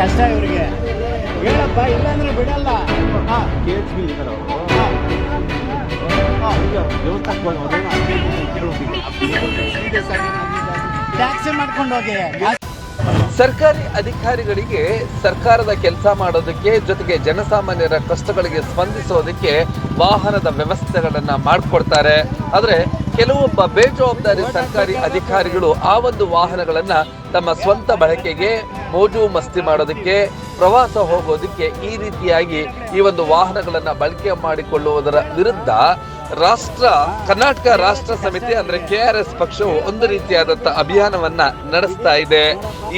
ಕಷ್ಟ ಇವರಿಗೆ. ಹೇಳಪ್ಪ, ಇಲ್ಲಾಂದ್ರೆ ಬಿಡಲ್ಲ. ಟ್ಯಾಕ್ಸಿ ಮಾಡ್ಕೊಂಡು ಸರ್ಕಾರಿ ಅಧಿಕಾರಿಗಳಿಗೆ ಸರ್ಕಾರದ ಕೆಲಸ ಮಾಡೋದಕ್ಕೆ ಜೊತೆಗೆ ಜನಸಾಮಾನ್ಯರ ಕಷ್ಟಗಳಿಗೆ ಸ್ಪಂದಿಸೋದಕ್ಕೆ ವಾಹನದ ವ್ಯವಸ್ಥೆಗಳನ್ನ ಮಾಡಿಕೊಡ್ತಾರೆ. ಆದರೆ ಕೆಲವೊಬ್ಬ ಬೇಜವಾಬ್ದಾರಿ ಸರ್ಕಾರಿ ಅಧಿಕಾರಿಗಳು ಆ ಒಂದು ವಾಹನಗಳನ್ನ ತಮ್ಮ ಸ್ವಂತ ಬಳಕೆಗೆ ಮೋಜು ಮಸ್ತಿ ಮಾಡೋದಕ್ಕೆ, ಪ್ರವಾಸ ಹೋಗೋದಕ್ಕೆ ಈ ರೀತಿಯಾಗಿ ಈ ಒಂದು ವಾಹನಗಳನ್ನ ಬಳಕೆ ಮಾಡಿಕೊಳ್ಳುವುದರ ವಿರುದ್ಧ ರಾಷ್ಟ್ರ, ಕರ್ನಾಟಕ ರಾಷ್ಟ್ರ ಸಮಿತಿ ಅಂದ್ರೆ ಕೆ ಆರ್ ಎಸ್ ಪಕ್ಷವು ಒಂದು ರೀತಿಯಾದಂತ ಅಭಿಯಾನವನ್ನ ನಡೆಸ್ತಾ ಇದೆ.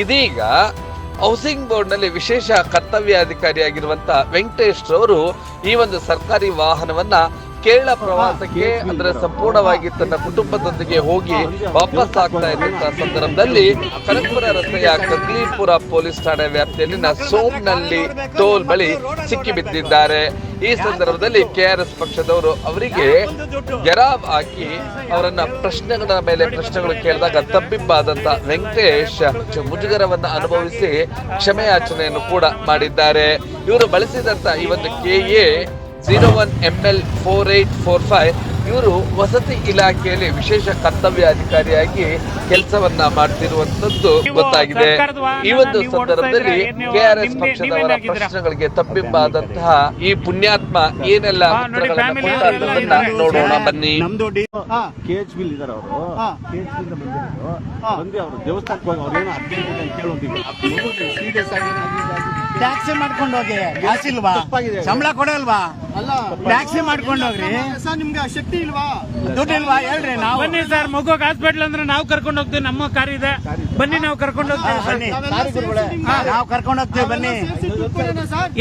ಇದೀಗ ಹೌಸಿಂಗ್ ಬೋರ್ಡ್ನಲ್ಲಿ ವಿಶೇಷ ಕರ್ತವ್ಯಾಧಿಕಾರಿಯಾಗಿರುವಂತ ವೆಂಕಟೇಶ್ ರವರು ಈ ಒಂದು ಸರ್ಕಾರಿ ವಾಹನವನ್ನ ಕೇರಳ ಪ್ರವಾಸಕ್ಕೆ ಅಂದ್ರೆ ಸಂಪೂರ್ಣವಾಗಿ ತನ್ನ ಕುಟುಂಬದೊಂದಿಗೆ ಹೋಗಿ ವಾಪಸ್ ಆಗ್ತಾ ಇದ್ದಂತಹ ಸಂದರ್ಭದಲ್ಲಿ ಕನಕಪುರ ರಸ್ತೆಯ ಕಗ್ಲೀಪುರ ಪೊಲೀಸ್ ಠಾಣೆ ವ್ಯಾಪ್ತಿಯಲ್ಲಿನ ಸೋಮ್ನಲ್ಲಿ ಟೋಲ್ ಬಳಿ ಸಿಕ್ಕಿಬಿದ್ದಿದ್ದಾರೆ ಈ ಸಂದರ್ಭದಲ್ಲಿ ಕೆಆರ್ಎಸ್ ಪಕ್ಷದವರು ಅವರಿಗೆ ಗೆರಾವ್ ಹಾಕಿ ಅವರನ್ನ ಪ್ರಶ್ನೆಗಳ ಮೇಲೆ ಪ್ರಶ್ನೆಗಳು ಕೇಳಿದಾಗ ತಬ್ಬಿಬ್ಬಾದಂತ ವೆಂಕಟೇಶ್ ಮುಜುಗರವನ್ನ ಅನುಭವಿಸಿ ಕ್ಷಮೆಯಾಚನೆಯನ್ನು ಕೂಡ ಮಾಡಿದ್ದಾರೆ. ಇವರು ಬಳಸಿದಂತ ಈ ಒಂದು KA zero one M L four eight four five ಇವರು ವಸತಿ ಇಲಾಖೆಯಲ್ಲಿ ವಿಶೇಷ ಕರ್ತವ್ಯ ಅಧಿಕಾರಿಯಾಗಿ ಕೆಲಸವನ್ನ ಮಾಡ್ತಿರುವಂತದ್ದು ಗೊತ್ತಾಗಿದೆ. ಈ ಒಂದು ಸಂದರ್ಭದಲ್ಲಿ ಕೆಆರ್ಎಸ್ ಪಕ್ಷದವರ ಪ್ರಶ್ನೆಗಳಿಗೆ ತಪ್ಪಿಂಬಾದಂತಹ ಈ ಪುಣ್ಯಾತ್ಮ ಏನೆಲ್ಲ ನೋಡೋಣ ಬನ್ನಿ. ನಮ್ದು ಡಿ ಹಾ. ಕೆ ಎಚ್ ಇದ್ದಾರೆ ಅವರು. ಹಾ. ಕೆ ಎಚ್ ಬಿ ಬಂದಿದ್ರು ಹಾ. ಬಂದು ಅವರು ದೇವಸ್ಥಾನಕ್ಕೆ ಹೋಗಿ ಅವ್ರೇನು ಅರ್ಜೆಂಟ್ ಆಗಿ ಟ್ಯಾಕ್ಸಿ ಮಾಡ್ಕೊಂಡು ಹೋಗಿ. ಗ್ಯಾಸ್ ಇಲ್ವಾ. ಸಂಬಳ ಕೊಡಲ್ವಾ? ಅಲ್ಲ ಟ್ಯಾಕ್ಸಿ ಮಾಡ್ಕೊಂಡು ಹೋಗ್ರಿ. ಸರ್ ನಿಮ್ಗೆ ಶಕ್ತಿ ಇಲ್ವಾ? ದುಡ್ಡು ಇಲ್ವಾ? ಹೇಳ್ರಿ ನಾವು. ಬನ್ನಿ ಸರ್ ಮಗುಗ್ ಹಾಸ್ಪಿಟ್ಲ್ ಅಂದ್ರೆ ನಾವು ಕರ್ಕೊಂಡು ಹೋಗ್ತೀವಿ ನಮ್ಮ ಕಾರ್ ಇದೆ. ಬನ್ನಿ ನಾವು ಕರ್ಕೊಂಡು ಹೋಗ್ತೀವಿ. ಸರ್. ಬನ್ನಿ. ನಾವು ಕರ್ಕೊಂಡು ಹೋಗ್ತೀವಿ ಬನ್ನಿ.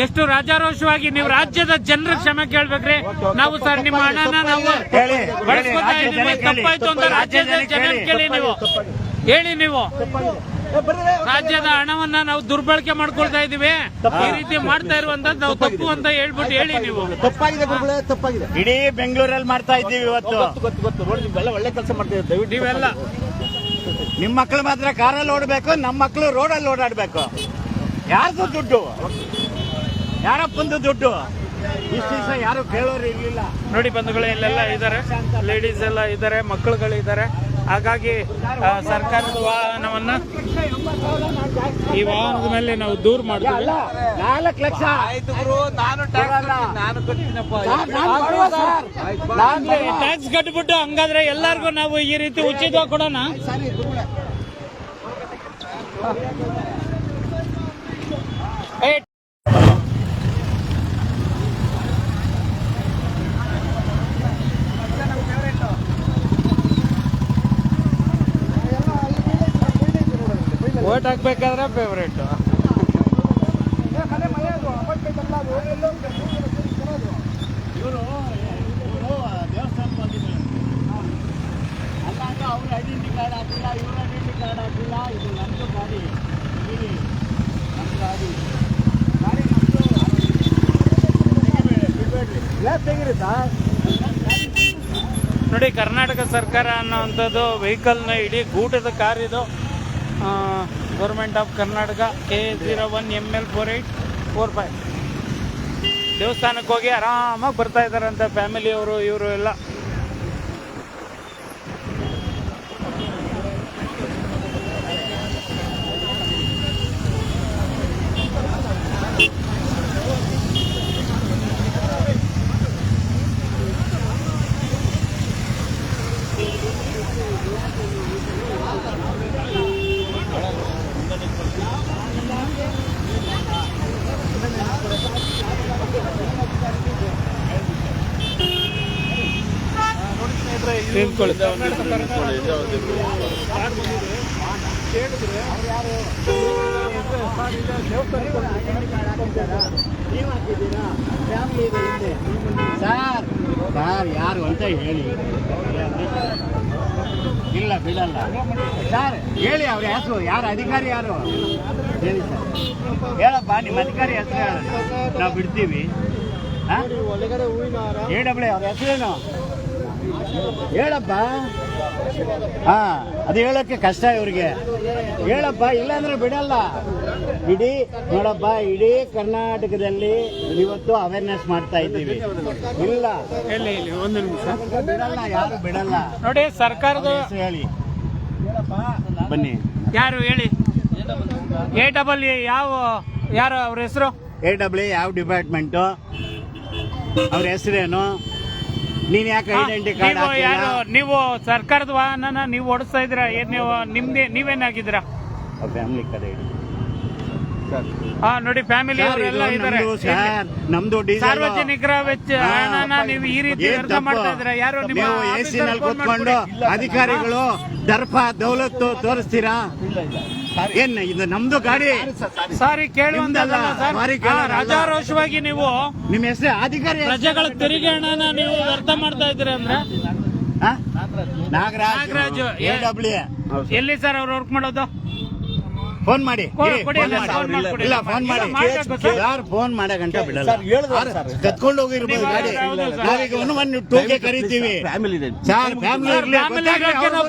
ಎಷ್ಟು ರಾಜಾರೋಷವಾಗಿ ನೀವು ರಾಜ್ಯದ ಜನರ ಕ್ಷಮೆ ಕೇಳ್ಬೇಕ್ರಿ. ನಾವು ಸರ್ ನಿಮ್ಮ ಹಣನ ನಾವು ಹೇಳಿ ಬಳಸ್ಕೊತಾ ಇದೀವಿ ತಪ್ಪಾಯ್ತು ಅಂತ ರಾಜ್ಯ ರಾಜ್ಯದ ಜನಕ್ಕೆ ಜನ ಕೇಳಿ. ನೀವು. ಹೇಳಿ ನೀವು. ರಾಜ್ಯದ ಹಣವನ್ನ ನಾವು ದುರ್ಬಳಕೆ ಮಾಡ್ಕೊಳ್ತಾ ಇದೀವಿ ಈ ರೀತಿ ಮಾಡ್ತಾ ಇರುವಂತದ್ದು ನಾವು ತಪ್ಪು ಅಂತ ಹೇಳ್ಬಿಟ್ಟು ಹೇಳಿ ನೀವು. ತಪ್ಪಾಗಿದೆ ಗುರುಗಳೇ ತಪ್ಪಾಗಿದೆ. ಇಡೀ ಬೆಂಗಳೂರಲ್ಲಿ ಮಾಡ್ತಾ ಇದ್ದೀವಿ ಇವತ್ತು. ಗೊತ್ತು ಗೊತ್ತು ಗೊತ್ತು. ನೋಡಿ ನಿಮ್ಗೆಲ್ಲ ಒಳ್ಳೆ ಕೆಲಸ ಮಾಡ್ತೀವಿ ದಯವಿಟ್ಟು ನೀವೆಲ್ಲ ನಿಮ್ಮ ಮಕ್ಕಳು ಮಾತ್ರ ಕಾರಲ್ಲಿ ಓಡಬೇಕು ನಮ್ಮ ಮಕ್ಕಳು ರೋಡಲ್ಲಿ ಓಡಾಡ್ಬೇಕು. ಯಾರ್ದು ದುಡ್ಡು? ಯಾರಪ್ಪಂದು ದುಡ್ಡು? ಇಷ್ಟು ದಿವಸ ಯಾರು ಕೇಳೋರು ಇರ್ಲಿಲ್ಲ. ನೋಡಿ ಬಂಧುಗಳು ಇಲ್ಲೆಲ್ಲ ಇದ್ದಾರೆ. ಲೇಡೀಸ್ ಎಲ್ಲ ಇದ್ದಾರೆ ಮಕ್ಕಳುಗಳಿದ್ದಾರೆ ಹಾಗಾಗಿ ಸರ್ಕಾರದ ವಾಹನವನ್ನ ಈ ವಾಹನದ ಮೇಲೆ ನಾವು ದೂರ ಮಾಡ್ತೀವಿ. ನಾಲ್ಕು ಲಕ್ಷ. ಟ್ಯಾಕ್ಸ್ ಕಟ್ಬಿಟ್ಟು ಹಂಗಾದ್ರೆ ಎಲ್ಲಾರ್ಗು ನಾವು ಈ ರೀತಿ ಉಚಿತವಾಗಿ ಕೊಡೋಣ? ಏ, ಓಟ್ ಹಾಕ್ಬೇಕಾದ್ರೆ ಫೇವ್ರೇಟ್ ಇವರು ಇವರು ಬಂದಿದ್ದಾರೆ. ಅವ್ರ ಐಡೆಂಟಿ ಕಾರ್ಡ್ ಹಾಕಿಲ್ಲ ಇವ್ರ ಐಡೆಂಟಿ ಕಾರ್ಡ್ ಹಾಕಿಲ್ಲ ಇದು ನಮ್ಮದು ಗಾಡಿ. ಇಲ್ಲಿ ನಮ್ಮ ಗಾಡಿ. ಗಾಡಿ ನಮ್ಮದು ಬಿಡಬೇಡ್ರಿ ಇಲ್ಲ ತೆಗೀರಿ ಸರ್ ನೋಡಿ ಕರ್ನಾಟಕ ಸರ್ಕಾರ ಅನ್ನೋವಂಥದ್ದು ವೆಹಿಕಲ್ನ ಇಡೀ ಗೂಟದ ಕಾರ್ ಇದು government of Karnataka K zero one M L four eight four five ದೇವಸ್ಥಾನಕ್ಕೆ ಹೋಗಿ ಆರಾಮಾಗಿ ಬರ್ತಾ ಇದ್ದಾರಂತೆ ಫ್ಯಾಮಿಲಿಯವರು ಇವರು ಎಲ್ಲ. ನಿಂತ್ಕೊಳ್ಳಿ ಸರ್ ಸರ್ ಯಾರು ಅಂತ ಹೇಳಿ. ಇಲ್ಲ ಬಿಡಲ್ಲ. ಸರ್ ಹೇಳಿ ಅವ್ರ ಹೆಸರು. ಯಾರು? ಅಧಿಕಾರಿ ಯಾರು? ಹೇಳಿ ಸರ್ ಹೇಳಪ್ಪ ನಿಮ್ಮ ಅಧಿಕಾರಿ ಹೆಸರು ಹೇಳು. ನಾವು ಬಿಡ್ತೀವಿ. ಎ ಡಬ್ಲ್ಯೂ ಅವ್ರ ಹೆಸರೇನು? ಹೇಳಪ್ಪ. ಹಾ ಅದು ಹೇಳಕ್ಕೆ ಕಷ್ಟ ಇವ್ರಿಗೆ. ಹೇಳಪ್ಪ ಇಲ್ಲಾಂದ್ರೆ ಬಿಡಲ್ಲ. ಇಡೀ ನೋಡಪ್ಪ ಇಡೀ ಕರ್ನಾಟಕದಲ್ಲಿ ಇವತ್ತು ಅವೇರ್ನೆಸ್ ಮಾಡ್ತಾ ಇದ್ದೀವಿ. ಇಲ್ಲ. ಒಂದು ನಿಮಿಷ. ಬಿಡಲ್ಲ ಯಾರು ಬಿಡಲ್ಲ. ನೋಡಿ ಸರ್ಕಾರದ ಹೇಳಿ. ಬನ್ನಿ. ಯಾರು ಹೇಳಿ? ಎ ಡಬಲ್ ಯಾವ ಯಾರು ಅವ್ರ ಹೆಸರು? ಎ ಡಬ್ಲ್ಯೂ ಯಾವ ಡಿಪಾರ್ಟ್ಮೆಂಟು ಅವ್ರ ಹೆಸರೇನು? ನೀನ್ ಯಾಕೆ ಐಡೆಂಟಿ ಕಾರ್ಡ್ ನೀವು ಯಾರು ಹಾಕಿಲ್ಲ ನೀವು ಸರ್ಕಾರದ ವಾಹನನ ನೀವು ಓಡಿಸ್ತಾ ಇದ್ರ ಏನ್ ನೀವು ನಿಮ್ದೇ ನೀವೇನಾಗಿದ್ರ ಫ್ಯಾಮಿಲಿ ಕಡೆ ಇಡಿ. ಹಾ ನೋಡಿ ಫ್ಯಾಮಿಲಿ ಸರ್, ಅವರೆಲ್ಲ ಇದು ಇದಾರೆ. ನಮ್ದು ಸರ್, ನಮ್ದು ಡೀಸೆಲ್ ಸಾರ್ವಜನಿಕರ ವೆಚ್ಚ ಹಣನ ನೀವು ಈ ರೀತಿ ವ್ಯರ್ಥ ಮಾಡ್ತಾ ಇದ್ರ ಯಾರು ನಿಮ್ಮ ನೀವು ಎ ಆಫೀಸರ್ನಲ್ಲಿ ಫೋನ್ ಕೂತ್ಕೊಂಡು ಮಾಡ್ಬಿಡಿ. ಅಧಿಕಾರಿಗಳು ದರ್ಪ ದೌಲತ್ತು ತೋರಿಸ್ತೀರಾ? ಏನ್ ಇದು ನಮ್ದು ಗಾಡಿ? ಸಾರಿ ಕೇಳುವಂತಲ್ಲ ಸರ್. ರಾಜಾರೋಷವಾಗಿ ನೀವು ನಿಮ್ ಹೆಸರು ಅಧಿಕಾರಿ ಪ್ರಜೆಗಳ ತೆರಿಗೆ ಹಣನ ನೀವು ವ್ಯರ್ಥ ಮಾಡ್ತಾ ಇದ್ರಿ ಅಂದ್ರೆ? ಹಾ? ನಾಗರಾಜ್. ನಾಗರಾಜು. ಎ ಡಬ್ಲ್ಯೂ ಎಲ್ಲಿ ಸರ್ ಅವ್ರು ವರ್ಕ್ ಮಾಡೋದು? ಫೋನ್ ಮಾಡಿ. ಇಲ್ಲ ಫೋನ್ ಮಾಡಿ. ಸರ್. ಯಾರು ಫೋನ್ ಮಾಡೋ ಗಂಟ ಬಿಡಲ್ಲ. ಸರ್, ಹೇಳಿದ್ರಲ್ಲ ಸರ್. ಕತ್ಕೊಂಡು ಹೋಗಿರ್ಬೋದು ಗಾಡಿ. ನಾವೀಗ ಒಂದು ಟೂಗೆ ಕರಿತೀವಿ. ಫ್ಯಾಮಿಲಿ ಇದೆ. ಸರ್ ಫ್ಯಾಮಿಲಿ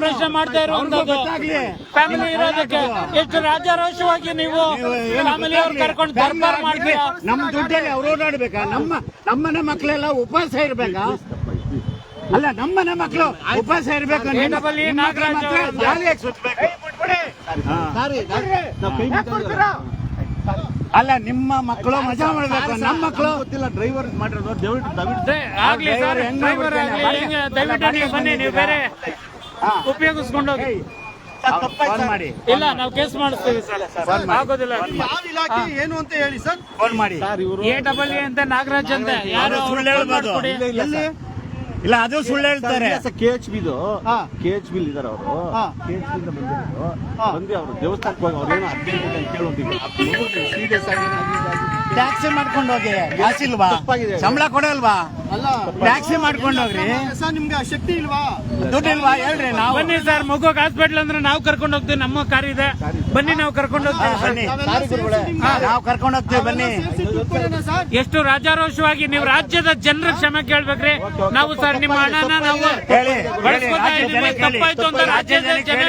ಪ್ರಶ್ನೆ ಮಾಡ್ತಾ ಗೊತ್ತಾಗ್ಲಿ. ಫ್ಯಾಮಿಲಿ ಇರೋದಕ್ಕೆ ಎಷ್ಟು ರಾಜಾರೋಷವಾಗಿ ನೀವು ಫ್ಯಾಮಿಲಿ ಅವ್ರು? ಕರ್ಕೊಂಡು ದರ್ಬಾರ್ ಮಾಡ್ತೀರಾ? ನಮ್ಮ ದುಡ್ಡಲ್ಲಿ ಅವ್ರು ಓಡಾಡ್ಬೇಕಾ? ನಮ್ಮ ನಮ್ಮನೆ ಮಕ್ಕಳೆಲ್ಲ ಉಪವಾಸ ಇರ್ಬೇಕಾ? ಅಲ್ಲ ನಮ್ಮನೆ ಮಕ್ಕಳು ಉಪವಾಸ ಇರ್ಬೇಕು? ಜಾಲಿಯಾಗಿ ಸುತ್ತಬೇಕು ಅಲ್ಲ ನಿಮ್ಮ ಮಕ್ಕಳು ಮಜಾ ಮಾಡ್ಬೇಕು. ನಮ್ಮ ಮಕ್ಕಳು ಗೊತ್ತಿಲ್ಲ ಡ್ರೈವರ್ ಮಾಡಿರೋದು. ದಯವಿಟ್ಟು ದಯವಿಟ್ಟು. ಆಗ್ಲಿ ಸರ್ ಡ್ರೈವರ್? ಆಗ್ಲಿ ಹೆಂಗೆ ದಯವಿಟ್ಟು ನೀವು ಬನ್ನಿ ನೀವು ಬೇರೆ. ಉಪಯೋಗಿಸ್ಕೊಂಡು ಹೋಗಿ ಫೋನ್ ಮಾಡಿ. ಇಲ್ಲ ನಾವು ಕೇಸ್ ಮಾಡಿಸ್ತೀವಿ ಸರ್. ಆಗೋದಿಲ್ಲ. ಯಾವ ಇಲಾಖೆ ಏನು ಅಂತ ಹೇಳಿ ಸರ್? ಫೋನ್ ಮಾಡಿ. ಸರ್ ಇವರು ಎ ಡಬಲ್ ಎ ಅಂತ ನಾಗರಾಜ್ ಅಂತ ಯಾರು ಸುಳ್ಳು. ಎಲ್ಲಿ ಇಲ್ಲ ಅದು ಸುಳ್ಳು ಹೇಳ್ತಾರೆ ಕೆ ಎಚ್ ಬಿದು. ಕೆ ಎಚ್ ಬಿಲ್ ಇದಾರೆ ಅವರು ಹಾ. ಕೆ ಎಚ್ ಬಿಲ್ ಬಂದಿರೋದು. ಬಂದು ಅವರು ದೇವಸ್ಥಾನಕ್ಕೆ ಹೋಗಿ ಅವ್ರೇನು ಅರ್ಜೆಂಟ್ ಅಂತ ಕೇಳೋದಿಲ್ಲ ಸೀರಿಯಸ್ ಆಗಿ ಟ್ಯಾಕ್ಸಿ ಮಾಡ್ಕೊಂಡು ಹೋಗಿ. ಕಾಸಿಲ್ವಾ. ಸಂಬಳ ಕೊಡಲ್ವಾ ಅಲ್ಲ. ಟ್ಯಾಕ್ಸಿ ಮಾಡ್ಕೊಂಡು ಹೋಗ್ರಿ. ಸರ್ ನಿಮ್ಗೆ ಆ ಶಕ್ತಿ ಇಲ್ವಾ? ದುಡ್ಡಿಲ್ವಾ ಹೇಳ್ರಿ ನಾವು. ಬನ್ನಿ ಸರ್ ಮಗುಗ್ ಹಾಸ್ಪಿಟ್ಲ್ ಅಂದ್ರೆ ನಾವು ಕರ್ಕೊಂಡು ಹೋಗ್ತೀವಿ ನಮ್ಮ ಕಾರ್ ಇದೆ. ಬನ್ನಿ ನಾವು ಕರ್ಕೊಂಡು ಹೋಗ್ತೀವಿ ಸರ್. ಬನ್ನಿ. ನಾವು ಕರ್ಕೊಂಡು ಹೋಗ್ತೀವಿ ಬನ್ನಿ. ದುಡ್ಡು ಎಷ್ಟು ರಾಜಾರೋಷವಾಗಿ ನೀವು ರಾಜ್ಯದ ಜನರ ಕ್ಷಮೆ ಕೇಳ್ಬೇಕ್ರಿ. ನಾವು ಸರ್ ನಿಮ್ಮ ಹಣನ ನಾವು ಹೇಳಿ ಬಳಸ್ಕೊತಾ ಇದೀವಿ ತಪ್ಪಾಯ್ತು ಅಂತ ರಾಜ್ಯ ರಾಜ್ಯದ ಜನಕ್ಕೆ ಜನ ಹೇಳಿ.